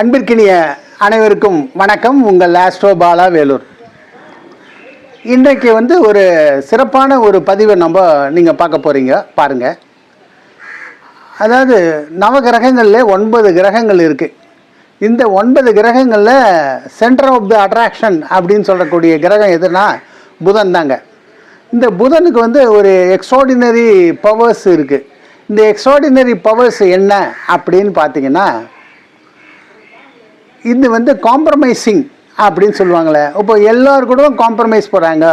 அன்பிற்கினிய அனைவருக்கும் வணக்கம். உங்கள் ஆஸ்ட்ரோ பாலா வேலூர். இன்றைக்கு வந்து ஒரு சிறப்பான ஒரு பதிவை நம்ம நீங்கள் பார்க்க போகிறீங்க பாருங்கள் அதாவது நவகிரகங்களில் ஒன்பது கிரகங்கள் இருக்குது இந்த ஒன்பது கிரகங்களில் சென்டர் ஆஃப் த அட்ராக்ஷன் அப்படின்னு சொல்லக்கூடிய கிரகம் எதுனா புதன் தாங்க. இந்த புதனுக்கு வந்து ஒரு எக்ஸ்ட்ராடினரி பவர்ஸ் இருக்குது இந்த எக்ஸ்ட்ராடினரி பவர்ஸ் என்ன அப்படின்னு பார்த்தீங்கன்னா இது வந்து காம்ப்ரமைசிங் அப்படின்னு சொல்லுவாங்களே. இப்போ எல்லார் கூடவும் காம்ப்ரமைஸ் போகிறாங்க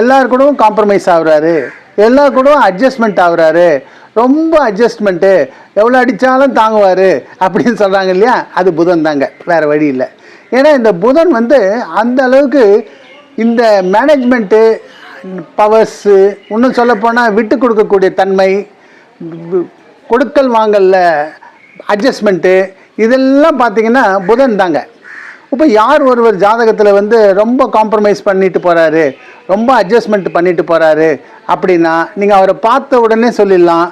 எல்லார் கூடவும் காம்ப்ரமைஸ் ஆகுறாரு. எல்லா கூடவும் அட்ஜஸ்ட்மெண்ட் ஆகுறாரு. ரொம்ப அட்ஜஸ்ட்மெண்ட்டு எவ்வளோ அடித்தாலும் தாங்குவார் அப்படின்னு சொல்கிறாங்க இல்லையா? அது புதன் தாங்க. வேறு வழி இல்லை. ஏன்னா இந்த புதன் வந்து அந்த அளவுக்கு இந்த மேனேஜ்மெண்ட்டு பவர்ஸு இன்னும் சொல்லப்போனால் விட்டு கொடுக்கக்கூடிய தன்மை கொடுக்கல் வாங்கலில் அட்ஜஸ்ட்மெண்ட்டு இதெல்லாம் பார்த்தீங்கன்னா புதன் தாங்க. இப்போ யார் ஒருவர் ஜாதகத்தில் வந்து ரொம்ப காம்ப்ரமைஸ் பண்ணிட்டு போகிறாரு ரொம்ப அட்ஜஸ்ட்மெண்ட் பண்ணிட்டு போகிறாரு அப்படின்னா நீங்கள் அவரை பார்த்த உடனே சொல்லிடலாம்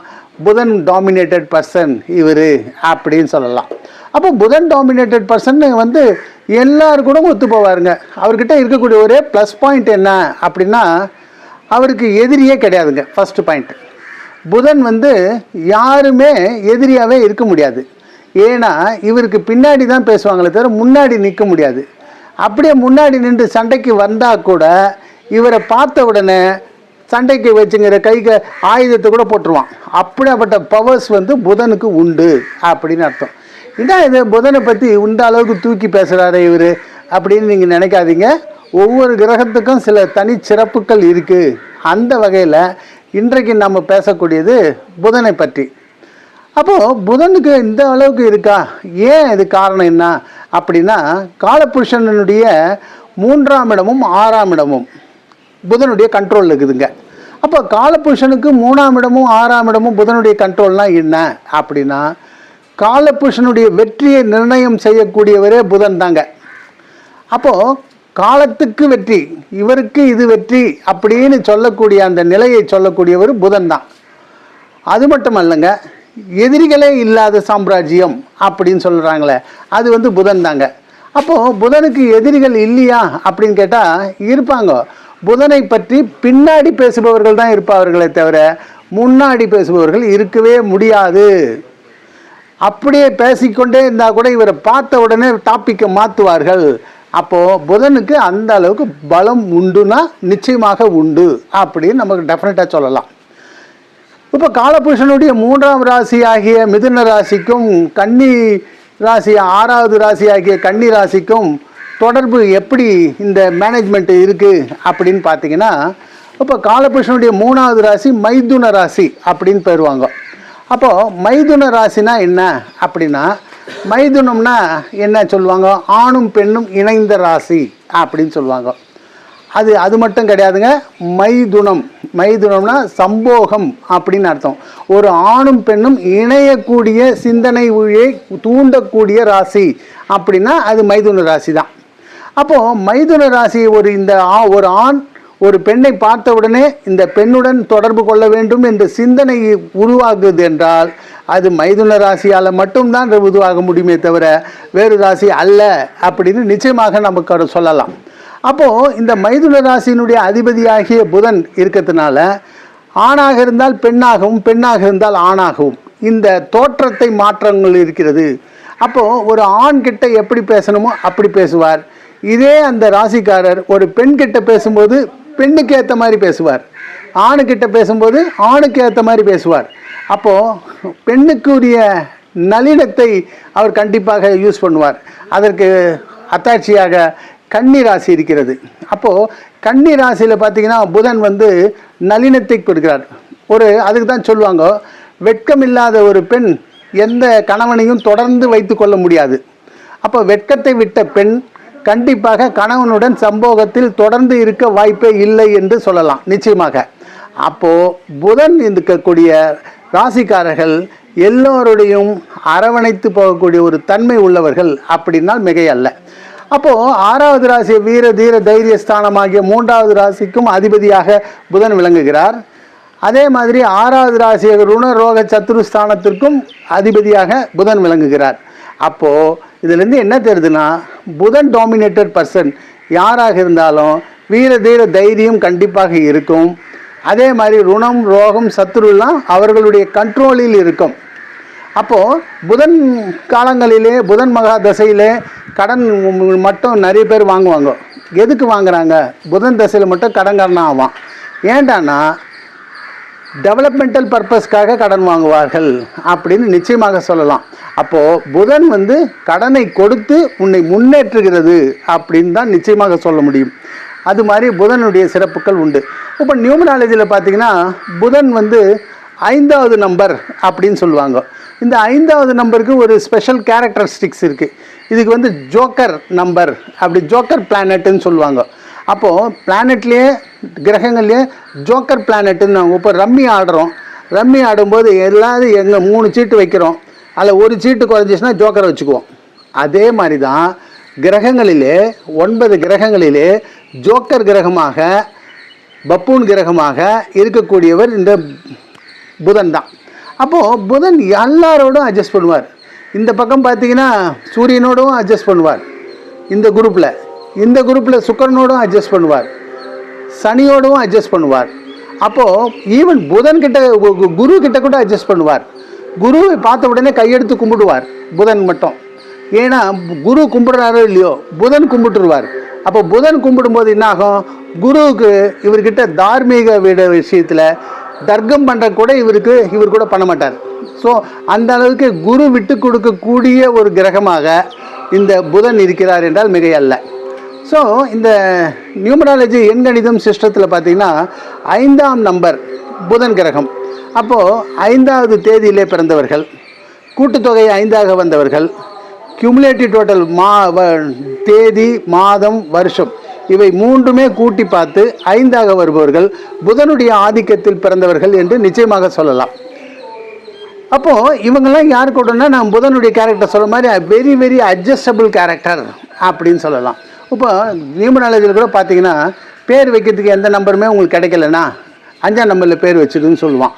புதன் டாமினேட்டட் பர்சன் இவர் அப்படின்னு சொல்லலாம். அப்போ புதன் டாமினேட்டட் பர்சன் வந்து எல்லாரு கூட ஒத்து போவாருங்க. அவர்கிட்ட இருக்கக்கூடிய ஒரே ப்ளஸ் பாயிண்ட் என்ன அப்படின்னா அவருக்கு எதிரியே கிடையாதுங்க ஃபஸ்ட்டு பாயிண்ட் புதன் வந்து யாருமே எதிரியாகவே இருக்க முடியாது. ஏன்னா இவருக்கு பின்னாடி தான் பேசுவாங்களே தவிர முன்னாடி நிற்க முடியாது. அப்படியே முன்னாடி நின்று சண்டைக்கு வந்தால் கூட இவரை பார்த்த உடனே சண்டைக்கு வச்சுங்கிற கைக்கு ஆயுதத்தை கூட போட்டுருவான். அப்படிப்பட்ட பவர்ஸ் வந்து புதனுக்கு உண்டு அப்படின்னு அர்த்தம். இதான் இது புதனை பற்றி உண்ட அளவுக்கு தூக்கி பேசுகிறாரு இவர் அப்படின்னு நீங்கள் நினைக்காதீங்க. ஒவ்வொரு கிரகத்துக்கும் சில தனிச்சிறப்புகள் இருக்குது அந்த வகையில் இன்றைக்கு நம்ம பேசக்கூடியது புதனை பற்றி. அப்போது புதனுக்கு இந்த அளவுக்கு இருக்கா? ஏன் இது காரணம் என்ன? அப்படின்னா காலபுருஷனுடைய மூன்றாம் இடமும் ஆறாம் இடமும் புதனுடைய கண்ட்ரோல் இருக்குதுங்க. அப்போ காலபுருஷனுக்கு மூணாம் இடமும் ஆறாம் இடமும் புதனுடைய கண்ட்ரோல்னால் என்ன? அப்படின்னா காலபுருஷனுடைய வெற்றியை நிர்ணயம் செய்யக்கூடியவரே புதன் தாங்க. அப்போது காலத்துக்கு வெற்றி இவருக்கு இது வெற்றி அப்படின்னு சொல்லக்கூடிய அந்த நிலையை சொல்லக்கூடியவர் புதன் தான். அது மட்டும் அல்லங்க எதிரிகளே இல்லாத சாம்ராஜ்யம் அப்படின்னு சொல்கிறாங்களே அது வந்து புதன் தாங்க. அப்போது புதனுக்கு எதிரிகள் இல்லையா அப்படின்னு கேட்டால் இருப்பாங்க. புதனை பற்றி பின்னாடி பேசுபவர்கள் தான் இருப்பார்களே தவிர முன்னாடி பேசுபவர்கள் இருக்கவே முடியாது. அப்படியே பேசிக்கொண்டே இருந்தால் கூட இவரை பார்த்த உடனே டாப்பிக்கை மாற்றுவார்கள் அப்போது புதனுக்கு அந்த அளவுக்கு பலம் உண்டுனா நிச்சயமாக உண்டு அப்படின்னு நமக்கு டெஃபினட்டாக சொல்லலாம். இப்போ காலபுருஷனுடைய மூன்றாம் ராசி ஆகிய மிதுன ராசிக்கும் கன்னி ராசி ஆறாவது ராசி ஆகிய கன்னி ராசிக்கும் தொடர்பு எப்படி இந்த மேனேஜ்மெண்ட் இருக்குது அப்படின்னு பார்த்தீங்கன்னா இப்போ காலபுருஷனுடைய மூணாவது ராசி மைதுன ராசி அப்படின்னு பெறுவாங்க அப்போது மைதுன ராசினா என்ன அப்படின்னா மைதுனம்னா என்ன சொல்லுவாங்க? ஆணும் பெண்ணும் இணைந்த ராசி அப்படின்னு சொல்லுவாங்க. அது அது மட்டும் கிடையாதுங்க. மைதுனம். மைதுனம்னா சம்போகம் அப்படின்னு அர்த்தம். ஒரு ஆணும் பெண்ணும் இணையக்கூடிய சிந்தனை வழியை தூண்டக்கூடிய ராசி அப்படின்னா அது மைதுன ராசி தான் அப்போது மைதுன ராசி ஒரு இந்த ஆ- ஒரு ஆண் ஒரு பெண்ணை பார்த்தவுடனே இந்த பெண்ணுடன் தொடர்பு கொள்ள வேண்டும் என்ற சிந்தனை உருவாகுது என்றால் அது மைதுன ராசியால் மட்டும்தான் உருவாக முடியுமே தவிர வேறு ராசி அல்ல அப்படின்னு நிச்சயமாக நமக்கு சொல்லலாம். அப்போது இந்த மைதுன ராசியினுடைய அதிபதியாகிய புதன் இருக்கிறதுனால ஆணாக இருந்தால் பெண்ணாகவும் பெண்ணாக இருந்தால் ஆணாகவும். இந்த தோற்றத்தை மாற்றங்கள் இருக்கிறது. அப்போது ஒரு ஆண் கிட்ட எப்படி பேசணுமோ அப்படி பேசுவார். இதே அந்த ராசிக்காரர் ஒரு பெண் கிட்ட பேசும்போது பெண்ணுக்கு ஏற்ற மாதிரி பேசுவார். ஆணுக்கிட்ட பேசும்போது ஆணுக்கு ஏற்ற மாதிரி பேசுவார். அப்போது பெண்ணுக்குரிய நளினத்தை அவர் கண்டிப்பாக யூஸ் பண்ணுவார். அதற்கு அத்தாட்சியாக கன்னி ராசி இருக்கிறது. அப்போது கன்னி ராசியில் பார்த்தீங்கன்னா புதன் வந்து நளினத்தை கொடுக்கிறார். ஒரு அதுக்கு தான் சொல்லுவாங்க வெட்கமில்லாத ஒரு பெண் எந்த கணவனையும் தொடர்ந்து வைத்து கொள்ள முடியாது. அப்போ வெட்கத்தை விட்ட பெண் கண்டிப்பாக கணவனுடன் சம்போகத்தில் தொடர்ந்து இருக்க வாய்ப்பே இல்லை என்று சொல்லலாம் நிச்சயமாக. அப்போது புதன் இருக்கக்கூடிய ராசிக்காரர்கள் எல்லோருடையும் அரவணைத்து போகக்கூடிய ஒரு தன்மை உள்ளவர்கள் அப்படின்னால் மிகையல்ல. அப்போது ஆறாவது ராசி வீர தீர தைரிய ஸ்தானமாகிய மூன்றாவது ராசிக்கும் அதிபதியாக புதன் விளங்குகிறார். அதே மாதிரி ஆறாவது ராசி ருண ரோக சத்துரு ஸ்தானத்திற்கும் அதிபதியாக புதன் விளங்குகிறார். அப்போது இதுலேருந்து என்ன தெரியுதுன்னா புதன் டாமினேட்டட் பர்சன் யாராக இருந்தாலும் வீர தீர தைரியம் கண்டிப்பாக இருக்கும். அதே மாதிரி ருணம் ரோகம் சத்துருலாம் அவர்களுடைய கண்ட்ரோலில் இருக்கும். அப்போது புதன் காலங்களிலே புதன் மகா தசையிலே கடன் மட்டும் நிறைய பேர் வாங்குவாங்க. எதுக்கு வாங்குறாங்க? புதன் தசையில் மட்டும் கடன்காரனாக ஆவான். ஏண்டானா டெவலப்மெண்டல் பர்பஸ்க்காக கடன் வாங்குவார்கள் அப்படின்னு நிச்சயமாக சொல்லலாம். அப்போது புதன் வந்து கடனை கொடுத்து உன்னை முன்னேற்றுகிறது அப்படின்னு தான் நிச்சயமாக சொல்ல முடியும். அது மாதிரி புதனுடைய சிறப்புகள் உண்டு. இப்போ நியூமராலஜியில் பார்த்தீங்கன்னா புதன் வந்து ஐந்தாவது நம்பர் அப்படின்னு சொல்லுவாங்க. இந்த ஐந்தாவது நம்பருக்கு ஒரு ஸ்பெஷல் கேரக்டரிஸ்டிக்ஸ் இருக்குது இதுக்கு வந்து ஜோக்கர் நம்பர். அப்படி ஜோக்கர் பிளானட்னு சொல்லுவாங்க. அப்போது பிளானட்லேயே கிரகங்கள்லேயே ஜோக்கர் பிளானட்டுன்னு நாங்கள் இப்போ ரம்மி ஆடுறோம். ரம்மி ஆடும்போது எல்லாரும் எங்கள் மூணு சீட்டு வைக்கிறோம். அதில் ஒரு சீட்டு குறைஞ்சிச்சுன்னா ஜோக்கரை வச்சுக்குவோம். அதே மாதிரி தான் கிரகங்களிலே ஒன்பது கிரகங்களிலே ஜோக்கர் கிரகமாக பப்பூன் கிரகமாக இருக்கக்கூடியவர் இந்த புதன் தான். அப்போது புதன் எல்லாரோடும் அட்ஜஸ்ட் பண்ணுவார். இந்த பக்கம் பார்த்தீங்கன்னா சூரியனோடும் அட்ஜஸ்ட் பண்ணுவார். இந்த குரூப்பில் இந்த குரூப்பில் சுக்கரனோடும் அட்ஜஸ்ட் பண்ணுவார். சனியோடவும் அட்ஜஸ்ட் பண்ணுவார். அப்போது ஈவன் புதன் கிட்ட கு- கு- குரு கிட்ட கூட அட்ஜஸ்ட் பண்ணுவார். குருவை பார்த்த உடனே கையெடுத்து கும்பிடுவார் புதன் மட்டும். ஏன்னா குரு கும்பிடுறாரோ இல்லையோ புதன் கும்பிட்டுருவார். அப்போ புதன் கும்பிடும்போது என்ன ஆகும் குருவுக்கு இவர்கிட்ட தார்மீக விட விஷயத்தில் தர்க்கம் பண்ணுற கூட இவருக்கு இவர் கூட பண்ண மாட்டார். ஸோ அந்த அளவுக்கு குரு விட்டு கொடுக்கக்கூடிய ஒரு கிரகமாக இந்த புதன் இருக்கிறார் என்றால் மிகையல்ல. ஸோ இந்த நியூமராலஜி எண்கணிதம் சிஸ்டத்தில் பார்த்தீங்கன்னா ஐந்தாம் நம்பர் புதன் கிரகம். அப்போது ஐந்தாவது தேதியிலே பிறந்தவர்கள் கூட்டுத்தொகை ஐந்தாக வந்தவர்கள் கியூமுலேட்டிவ் டோட்டல் மா வ- தேதி மாதம் வருஷம். இவை மூன்றுமே கூட்டி பார்த்து ஐந்தாக வருபவர்கள் புதனுடைய ஆதிக்கத்தில் பிறந்தவர்கள் என்று நிச்சயமாக சொல்லலாம். அப்போது இவங்கெல்லாம் யார் கூடனா நான் புதனுடைய கேரக்டர் சொல்ல மாதிரி வெரி வெரி அட்ஜஸ்டபிள் கேரக்டர் அப்படின்னு சொல்லலாம். இப்போ நியூமராலஜியில் கூட பார்த்தீங்கன்னா பேர் வைக்கிறதுக்கு எந்த நம்பருமே உங்களுக்கு கிடைக்கலனா அஞ்சாம் நம்பரில் பேர் வச்சிடுன்னு சொல்லுவான்.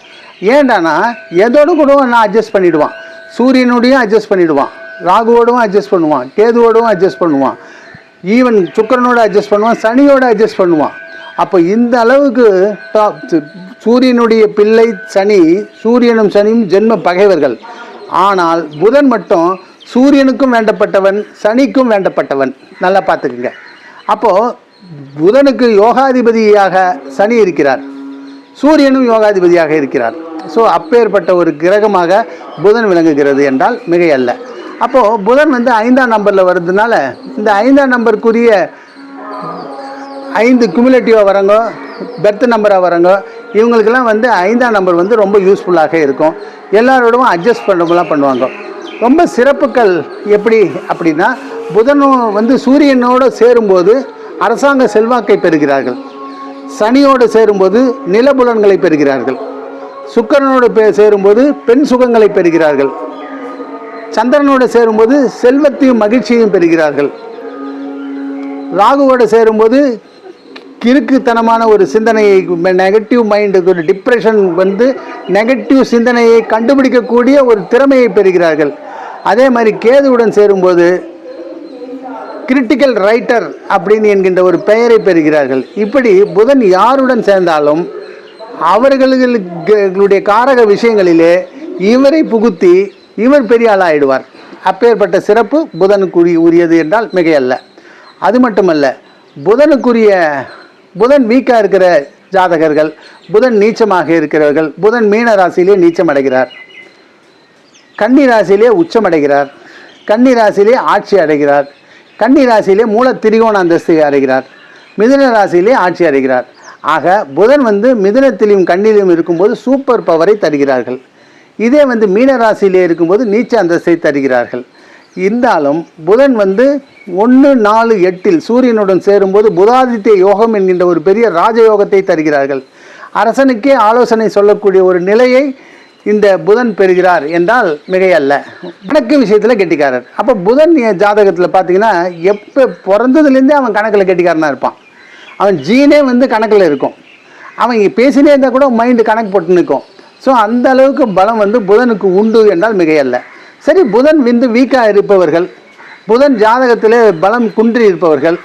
ஏண்டானா எதோடு கூட நான் அட்ஜஸ்ட் பண்ணிவிடுவான் சூரியனோடையும் அட்ஜஸ்ட் பண்ணிவிடுவான் ராகுவோடவும் அட்ஜஸ்ட் பண்ணுவான். கேதுவோடவும் அட்ஜஸ்ட் பண்ணுவான். ஈவன் சுக்கரனோட அட்ஜஸ்ட் பண்ணுவான் சனியோட அட்ஜஸ்ட் பண்ணுவான். அப்போ இந்த அளவுக்கு சூரியனுடைய பிள்ளை சனி சூரியனும் சனியும் ஜென்ம பகைவர்கள். ஆனால் புதன் மட்டும் சூரியனுக்கும் வேண்டப்பட்டவன் சனிக்கும் வேண்டப்பட்டவன். நல்லா பார்த்துக்குங்க. அப்போது புதனுக்கு யோகாதிபதியாக சனி இருக்கிறார். சூரியனும் யோகாதிபதியாக இருக்கிறார். ஸோ அப்பேற்பட்ட ஒரு கிரகமாக புதன் விளங்குகிறது என்றால் மிகையல்ல. அப்போது புதன் வந்து ஐந்தாம் நம்பரில் வர்றதுனால இந்த ஐந்தாம் நம்பருக்குரிய ஐந்து குமுலேட்டிவாக வரங்க பெர்த் நம்பராக வரங்க இவங்களுக்கெல்லாம் வந்து ஐந்தாம் நம்பர் வந்து ரொம்ப யூஸ்ஃபுல்லாக இருக்கும். எல்லாரோடவும் அட்ஜஸ்ட் பண்ணுறவங்களாம் பண்ணுவாங்க. ரொம்ப சிறப்புகள் எப்படி அப்படின்னா புதனும் வந்து சூரியனோடு சேரும்போது அரசாங்க செல்வாக்கை பெறுகிறார்கள். சனியோடு சேரும்போது நிலபுலன்களை பெறுகிறார்கள். சுக்கிரனோடு பே- சேரும்போது பெண் சுகங்களை பெறுகிறார்கள். சந்திரனோடு சேரும்போது செல்வத்தையும் மகிழ்ச்சியையும் பெறுகிறார்கள். ராகுவோடு சேரும்போது கிறுக்குத்தனமான ஒரு சிந்தனையை நெகட்டிவ் மைண்டுக்கு ஒரு டிப்ரெஷன் வந்து நெகட்டிவ் சிந்தனையை கண்டுபிடிக்கக்கூடிய ஒரு திறமையை பெறுகிறார்கள். அதே மாதிரி கேதுவுடன் சேரும்போது கிரிட்டிக்கல் ரைட்டர் அப்படின்னு என்கின்ற ஒரு பெயரை பெறுகிறார்கள். இப்படி புதன் யாருடன் சேர்ந்தாலும் அவர்களுடைய காரக விஷயங்களிலே இவரை புகுத்தி இவர் பெரிய ஆயிடுவார். அப்பேற்பட்ட சிறப்பு புதனுக்குரிய உரியது என்றால் மிகையல்ல. அது மட்டுமல்ல புதனுக்குரிய புதன் வீக்காக இருக்கிற ஜாதகர்கள் புதன் நீச்சமாக இருக்கிறவர்கள் புதன் மீன ராசியிலே நீச்சம் அடைகிறார் கன்னி ராசியிலே உச்சமடைகிறார். கன்னி ராசியிலே ஆட்சி அடைகிறார். கன்னி ராசியிலே மூல திரிகோண அந்தஸ்தை அடைகிறார். மிதுன ராசியிலே ஆட்சி அடைகிறார். ஆக புதன் வந்து மிதுனத்திலும் கண்ணிலும் இருக்கும்போது சூப்பர் பவரை தருகிறார்கள். இதே வந்து மீனராசியிலே இருக்கும்போது நீச்ச அந்தஸ்தை தருகிறார்கள். இருந்தாலும் புதன் வந்து ஒன்று நாலு எட்டில் சூரியனுடன் சேரும்போது புதாதித்ய யோகம் என்கின்ற ஒரு பெரிய ராஜயோகத்தை தருகிறார்கள். அரசனுக்கே ஆலோசனை சொல்லக்கூடிய ஒரு நிலையை இந்த புதன் பெறுகிறார் என்றால் மிகையல்ல. கணக்கு விஷயத்தில் கெட்டிக்காரர். அப்போ புதன் ஜாதகத்தில் பார்த்தீங்கன்னா எப்போ பிறந்ததுலேருந்தே அவன் கணக்கில் கெட்டிக்காரனாக இருப்பான். அவன் ஜீனே வந்து கணக்கில் இருக்கும். அவன் பேசினே இருந்தால் கூட மைண்டு கணக்கு போட்டு நிற்கும் ஸோ அந்த அளவுக்கு பலம் வந்து புதனுக்கு உண்டு என்றால் மிகையல்ல. சரி புதன் விந்து வீக்காக இருப்பவர்கள் புதன் ஜாதகத்திலே பலம் குன்றி இருப்பவர்கள்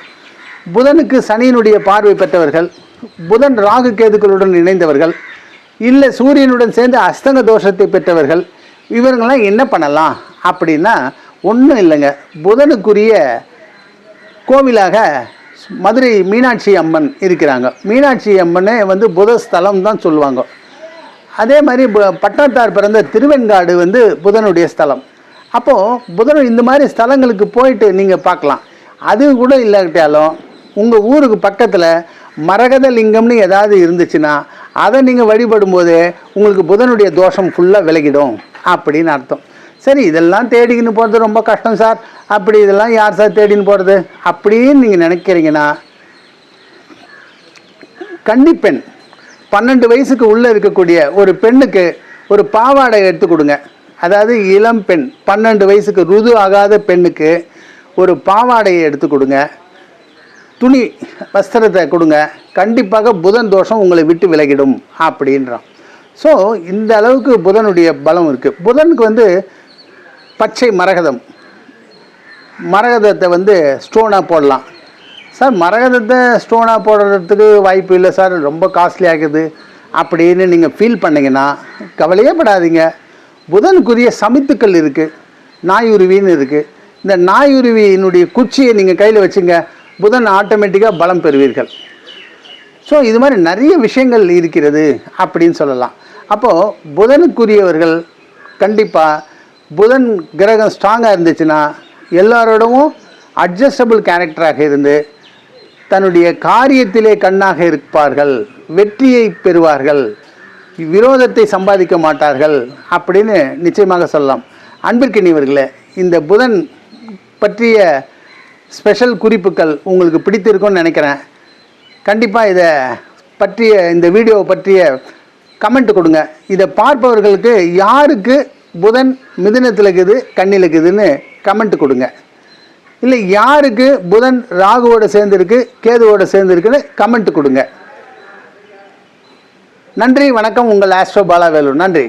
புதனுக்கு சனியினுடைய பார்வை பெற்றவர்கள் புதன் ராகு கேதுக்களுடன் இணைந்தவர்கள் இல்லை சூரியனுடன் சேர்ந்து அஸ்தங்க தோஷத்தை பெற்றவர்கள் இவர்கள்லாம் என்ன பண்ணலாம் அப்படின்னா ஒன்றும் இல்லைங்க. புதனுக்குரிய கோவிலாக மதுரை மீனாட்சி அம்மன் இருக்கிறாங்க. மீனாட்சி அம்மனே வந்து புதஸ்தலம் தான் சொல்லுவாங்க. அதே மாதிரி பு- பட்டணத்தார் பிறந்த திருவெண்காடு வந்து புதனுடைய ஸ்தலம். அப்போது புதன் இந்த மாதிரி ஸ்தலங்களுக்கு போயிட்டு நீங்கள் பார்க்கலாம். அது கூட இல்லாட்டாலும் உங்கள் ஊருக்கு பக்கத்தில் மரகத லிங்கம்னு ஏதாவது இருந்துச்சுன்னா அதை நீங்கள் வழிபடும்போது உங்களுக்கு புதனுடைய தோஷம் ஃபுல்லாக விலகிடும் அப்படின்னு அர்த்தம். சரி இதெல்லாம் தேடிக்கின்னு போகிறது ரொம்ப கஷ்டம் சார். அப்படி இதெல்லாம் யார் சார் தேடின்னு போகிறது அப்படின்னு நீங்கள் நினைக்கிறீங்கன்னா கன்னிப்பெண். பன்னெண்டு வயசுக்கு உள்ளே இருக்கக்கூடிய ஒரு பெண்ணுக்கு ஒரு பாவாடை எடுத்து கொடுங்க. அதாவது இளம் பெண் பன்னெண்டு வயசுக்கு ருது ஆகாத பெண்ணுக்கு ஒரு பாவாடையை எடுத்து கொடுங்க. துணி வஸ்திரத்தை கொடுங்க. கண்டிப்பாக புதன் தோஷம் உங்களை விட்டு விலகிடும் அப்படின்றான். ஸோ இந்த அளவுக்கு புதனுடைய பலம் இருக்குது புதனுக்கு வந்து பச்சை மரகதம். மரகதத்தை வந்து ஸ்டோனாக போடலாம். சார் மரகதத்தை ஸ்டோனாக போடுறதுக்கு வாய்ப்பு இல்லை சார். ரொம்ப காஸ்ட்லி ஆகுது. அப்படின்னு நீங்கள் ஃபீல் பண்ணிங்கன்னா கவலையே படாதீங்க. புதனுக்குரிய சமித்துக்கள் இருக்குது நாயுருவின்னு இருக்குது இந்த நாயுருவியினுடைய குச்சியை நீங்கள் கையில் வச்சுங்க புதன் ஆட்டோமேட்டிக்காக பலம் பெறுவீர்கள். ஸோ இது மாதிரி நிறைய விஷயங்கள் இருக்கிறது அப்படின்னு சொல்லலாம். அப்போது புதனுக்குரியவர்கள் கண்டிப்பாக புதன் கிரகம் ஸ்ட்ராங்காக இருந்துச்சுன்னா எல்லாரோடவும் அட்ஜஸ்டபிள் கேரக்டராக இருந்து தன்னுடைய காரியத்திலே கண்ணாக இருப்பார்கள் வெற்றியை பெறுவார்கள் விரோதத்தை சம்பாதிக்க மாட்டார்கள் அப்படின்னு நிச்சயமாக சொல்லலாம். அன்பிற்கினியவர்களே இந்த புதன் பற்றிய ஸ்பெஷல் குறிப்புகள் உங்களுக்கு பிடித்திருக்கும்னு நினைக்கிறேன். கண்டிப்பாக இதை பற்றிய இந்த வீடியோவை பற்றிய கமெண்ட் கொடுங்க. இதை பார்ப்பவர்களுக்கு யாருக்கு புதன் மிதுனத்தில் இருக்குது கண்ணில் இருக்குதுன்னு கமெண்ட் கொடுங்க. இல்லை யாருக்கு புதன் ராகுவோட சேர்ந்துருக்கு கேதுவோட சேர்ந்துருக்குன்னு கமெண்ட் கொடுங்க. நன்றி வணக்கம் உங்கள் ஆஸ்ட்ரோ பாலா வேலு நன்றி.